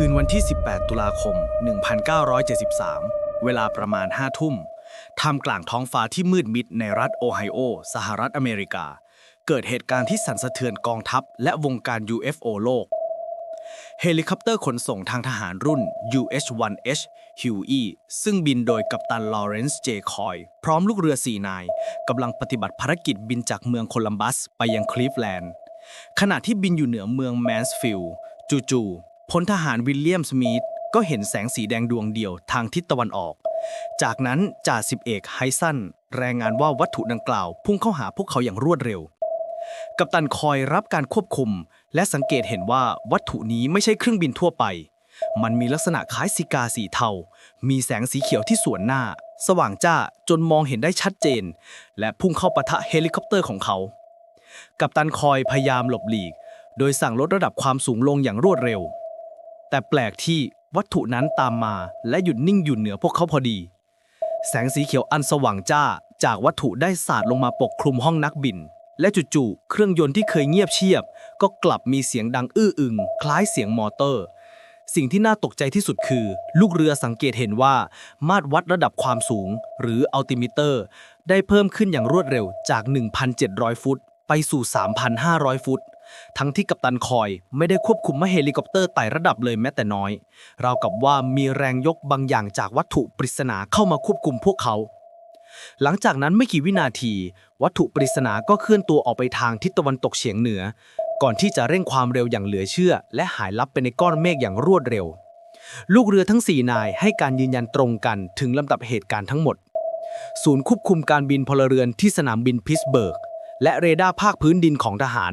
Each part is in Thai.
คืนวันที่ 18 ตุลาคม 1973 เวลาประมาณ 5 ทุ่มท่ามกลางท้องฟ้าที่มืดมิดในรัฐโอไฮโอ สหรัฐอเมริกา เกิดเหตุการณ์ที่สั่นสะเทือนกองทัพและวงการ UFO โลก เฮลิคอปเตอร์ขนส่งทางทหารรุ่น UH-1H Huey ซึ่งบินโดยกัปตันลอเรนซ์เจคอย พร้อมลูกเรือ4นาย กำลังปฏิบัติภารกิจบินจากเมืองโคลัมบัสไปยังคลีฟแลนด์ ขณะที่บินอยู่เหนือเมืองแมนสฟิลด์จู่ๆ พลทหารวิลเลียมสมิธก็เห็นแสงสีแดงดวงเดียวทางทิศตะวันออก จากนั้นจ่าสิบเอกไฮซันรายงานว่าวัตถุดังกล่าว พุ่งเข้าหาพวกเขาอย่างรวดเร็ว กัปตันคอยรับการควบคุม และสังเกตเห็นว่าวัตถุนี้ไม่ใช่เครื่องบินทั่วไป มันมีลักษณะคล้ายซิกาสีเทา มีแสงสีเขียวที่สวนหน้า สว่างจ้าจนมองเห็นได้ชัดเจน และพุ่งเข้าปะทะเฮลิคอปเตอร์ของเขา กัปตันคอยพยายามหลบหลีก โดยสั่งลดระดับความสูงลงอย่างรวดเร็ว แต่แปลกที่วัตถุนั้นตามมาและหยุดนิ่งอยู่เหนือพวกเขาพอดี แสงสีเขียวอันสว่างจ้าจากวัตถุได้สาดลงมาปกคลุมห้องนักบิน และจู่ๆเครื่องยนต์ที่เคยเงียบเชียบ ก็กลับมีเสียงดังอื้ออึง คล้ายเสียงมอเตอร์ สิ่งที่น่าตกใจที่สุดคือ ลูกเรือสังเกตเห็นว่า มาตรวัดระดับความสูง หรืออัลติมิเตอร์ ได้เพิ่มขึ้นอย่างรวดเร็วจาก 1,700 ฟุต ไปสู่ 3,500 ฟุต ทั้งที่กัปตันคอยไม่ได้ควบคุมม่เฮลิคอปเตอร์ไต่ระดับเลยแม้แต่น้อย เรากับว่ามีแรงยกบางอย่างจากวัตถุปริศนาเข้ามาควบคุมพวกเขา หลังจากนั้นไม่กี่วินาที วัตถุปริศนาก็เคลื่อนตัวออกไปทางทิศตะวันตกเฉียงเหนือ ก่อนที่จะเร่งความเร็วอย่างเหลือเชื่อ และหายลับไปในก้อนเมฆอย่างรวดเร็ว ลูกเรือทั้ง 4 นายให้การยืนยันตรงกันถึงลำดับเหตุการณ์ทั้งหมด ศูนย์ควบคุมการบินพลเรือนที่สนามบินพิสเบิร์กและเรดาร์ภาคพื้นดินของทหาร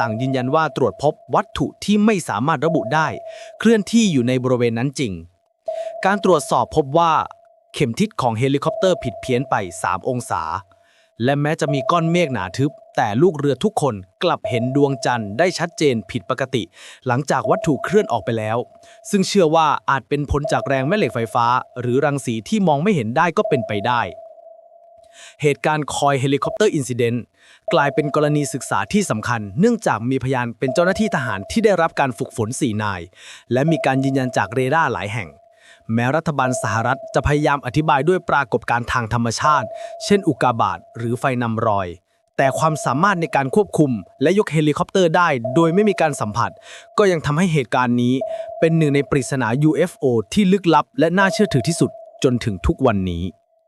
ต่างยืนยันว่าตรวจพบวัตถุที่ไม่สามารถระบุได้ เคลื่อนที่อยู่ในบริเวณนั้นจริง การตรวจสอบพบว่า เข็มทิศของเฮลิคอปเตอร์ผิดเพี้ยนไป 3 องศา และแม้จะมีก้อนเมฆหนาทึบ แต่ลูกเรือทุกคนกลับเห็นดวงจันทร์ได้ชัดเจนผิดปกติ หลังจากวัตถุเคลื่อนออกไปแล้ว ซึ่งเชื่อว่าอาจเป็นผลจากแรงแม่เหล็กไฟฟ้า หรือรังสีที่มองไม่เห็นได้ก็เป็นไปได้ เหตุการณ์คอยเฮลิคอปเตอร์อินซิเดนต์กลายเป็นกรณีศึกษาที่สำคัญ เนื่องจากมีพยานเป็นเจ้าหน้าที่ทหารที่ได้รับการฝึกฝน4นาย และมีการยืนยันจากเรดาร์หลายแห่ง แม้รัฐบาลสหรัฐจะพยายามอธิบายด้วยปรากฏการณ์ทางธรรมชาติ เช่น อุกกาบาตหรือไฟนำรอยแต่ความสามารถในการควบคุม และยกเฮลิคอปเตอร์ได้ โดยไม่มีการสัมผัส ก็ยังทำให้เหตุการณ์นี้ เป็นหนึ่งในปริศนา UFO ที่ลึกลับ และน่าเชื่อถือที่สุดจนถึงทุกวันนี้